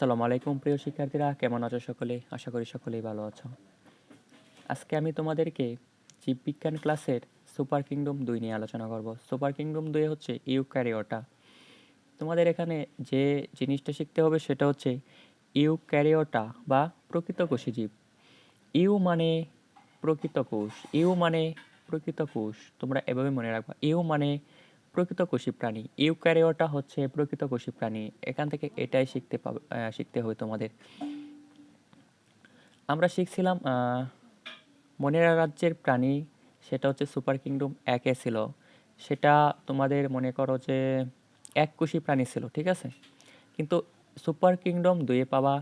আসসালামু আলাইকুম, প্রিয় শিক্ষার্থীরা। কেমন আছো সকলে? আশা করি সকলেই ভালো আছো। আজকে আমি তোমাদেরকে জীববিজ্ঞান ক্লাসের সুপার কিংডম দুই নিয়ে আলোচনা করব। সুপার কিংডম দুই হচ্ছে ইউক্যারিওটা। তোমাদের এখানে যে জিনিসটা শিখতে হবে সেটা হচ্ছে ইউক্যারিওটা বা প্রকৃত কোষী জীব। ইউ মানে প্রকৃত কোষ ইউ মানে প্রকৃত কোষ তোমরা এভাবে মনে রাখবা। ইউ মানে প্রকৃত কোষী প্রাণী। ইউক্যারিওটা হচ্ছে প্রকৃত কোষী প্রাণী। এখান থেকে এটাই শিখতে পাবে শিখতে হবে তোমাদের। আমরা শিখছিলাম মনেরা রাজ্যের প্রাণী, সেটা হচ্ছে সুপার কিংডম একে ছিল। সেটা তোমাদের মনে করো যে এক কুশি প্রাণী ছিল, ঠিক আছে? কিন্তু সুপার কিংডম দুয়ে পাওয়া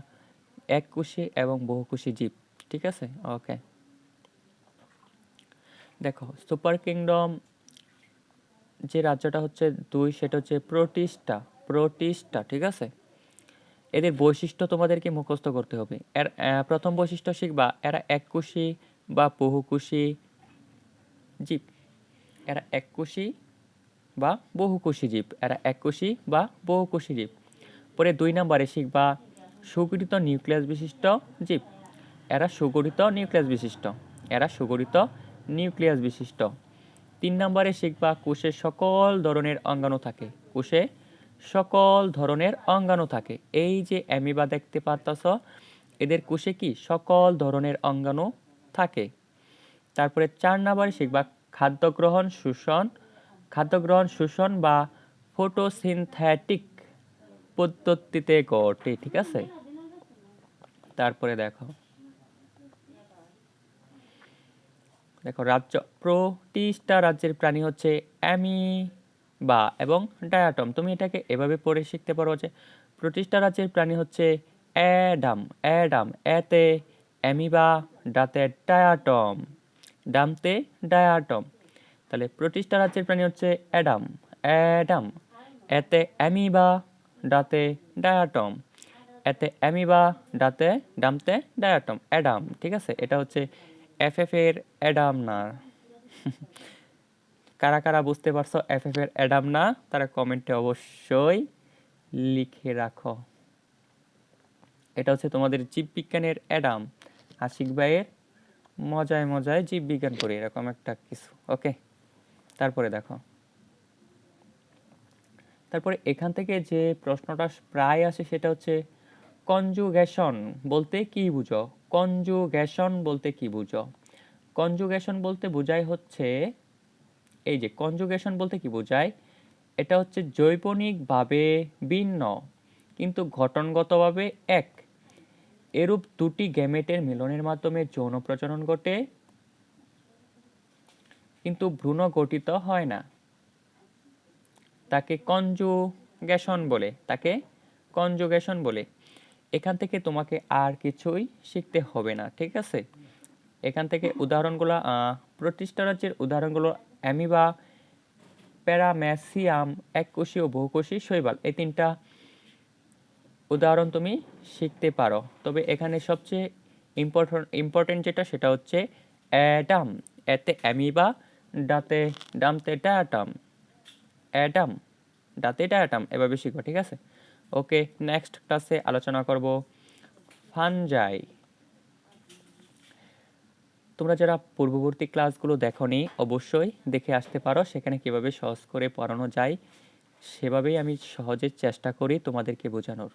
এক কুশি এবং বহুকুশি জীব, ঠিক আছে? ওকে। দেখো, সুপার কিংডম যে রাজ্যটা হচ্ছে দুই, সেটা হচ্ছে প্রোটিস্টা প্রোটিস্টা ঠিক আছে? এদের বৈশিষ্ট্য তোমাদেরকে মুখস্থ করতে হবে। এর প্রথম বৈশিষ্ট্য শিখবা, এরা এককুশি বা বহুকুশি জীব এরা এককুশি বা বহুকুশি জীব, এরা এককুশি বা বহুকুশি জীব। পরে দুই নম্বরে শিখবা, সুগঠিত নিউক্লিয়াস বিশিষ্ট জীব। এরা সুগঠিত নিউক্লিয়াস বিশিষ্ট, এরা সুগঠিত নিউক্লিয়াস বিশিষ্ট। তিন নম্বরে শিখবা কোষে সকল ধরনের অঙ্গাণু থাকে। কোষে সকল ধরনের অঙ্গাণু থাকে। এই যে অ্যামিবা দেখতে পারতাছ, এদের কোষে কি সকল ধরনের অঙ্গাণু থাকে? তারপরে চার নম্বরে শিখবা খাদ্য গ্রহণ শোষণ। খাদ্য গ্রহণ শোষণ বা ফটোসিনথেটিক পদ্ধতিতে ঘটে, ঠিক আছে? তারপরে দেখো। দেখো, রাজ্য, প্রতিষ্ঠা রাজ্যের প্রাণী হচ্ছে অ্যামি বা এবং ডায়াটম। তুমি এটাকে এভাবে পড়ে শিখতে পারো যে প্রতিষ্ঠা রাজ্যের প্রাণী হচ্ছে অ্যাডাম। অ্যাডাম, এতে অ্যামিবা ডাতে ডায়াটম। ডামতে ডায়াটম। তাহলে প্রতিষ্ঠা রাজ্যের প্রাণী হচ্ছে অ্যাডাম। অ্যাডাম, এতে অ্যামিবা ডাতে ডায়াটম। এতে অ্যামিবা ডাতে, ডামতে ডায়াটম। অ্যাডাম, ঠিক আছে? এটা হচ্ছে এফ এফ এর অ্যাডাম না। কারা কারা বুঝতে পারছ এফ এফ এর অ্যাডাম না, তারা কমেন্টে অবশ্যই লিখে রাখো। এটা হচ্ছে তোমাদের জীববিজ্ঞানের অ্যাডাম। আশিক ভাইয়ের মজায় মজায় জীববিজ্ঞান করি এরকম একটা কিছু, ওকে? তারপরে দেখো। তারপরে এখান থেকে যে প্রশ্নটা প্রায় আসে সেটা হচ্ছে, কনজুগেশন বলতে কি বুঝো? কনজুগেশন বলতে কি বুঝো? কনজুগেশন বলতে বোঝায় হচ্ছে, এই যে কনজুগেশন বলতে কি বোঝায়? এটা হচ্ছে জৈবনিকভাবে ভিন্ন, কিন্তু গঠনগতভাবে এক। এরূপ দুটি গ্যামেটের মিলনের মাধ্যমে যৌন প্রজনন ঘটে, কিন্তু ভ্রূণ গঠিত হয় না। তাকে কনজুগেশন বলে, তাকে কনজুগেশন বলে। এখান থেকে তোমাকে আর কিছুই শিখতে হবে না ঠিক আছে? এখান থেকে উদাহরণগুলো আহ, প্রতিষ্ঠা রাজ্যের উদাহরণগুলো অ্যামিবা প্যারাম্যাসিয়াম এককোষী ও বহুকোষী শৈবাল এই তিনটা উদাহরণ তুমি শিখতে পারো। তবে এখানে সবচেয়ে ইম্পর্টেন্ট ইম্পর্টেন্ট যেটা সেটা হচ্ছে অ্যাডাম এতে অ্যামিবা ডাতে ডামতে ডায়াটাম অ্যাডাম ডাতে ডায়াটাম এভাবে শিখো ঠিক আছে? ওকে নেক্সট ক্লাসে আলোচনা করব ফানজাই। তোমরা যারা পূর্ববর্তী ক্লাসগুলো দেখোনি, অবশ্যই দেখে আসতে পারো, সেখানে কীভাবে সহজ করে পড়ানো যায়, সেভাবেই আমি সহজে চেষ্টা করি তোমাদেরকে বোঝানোর।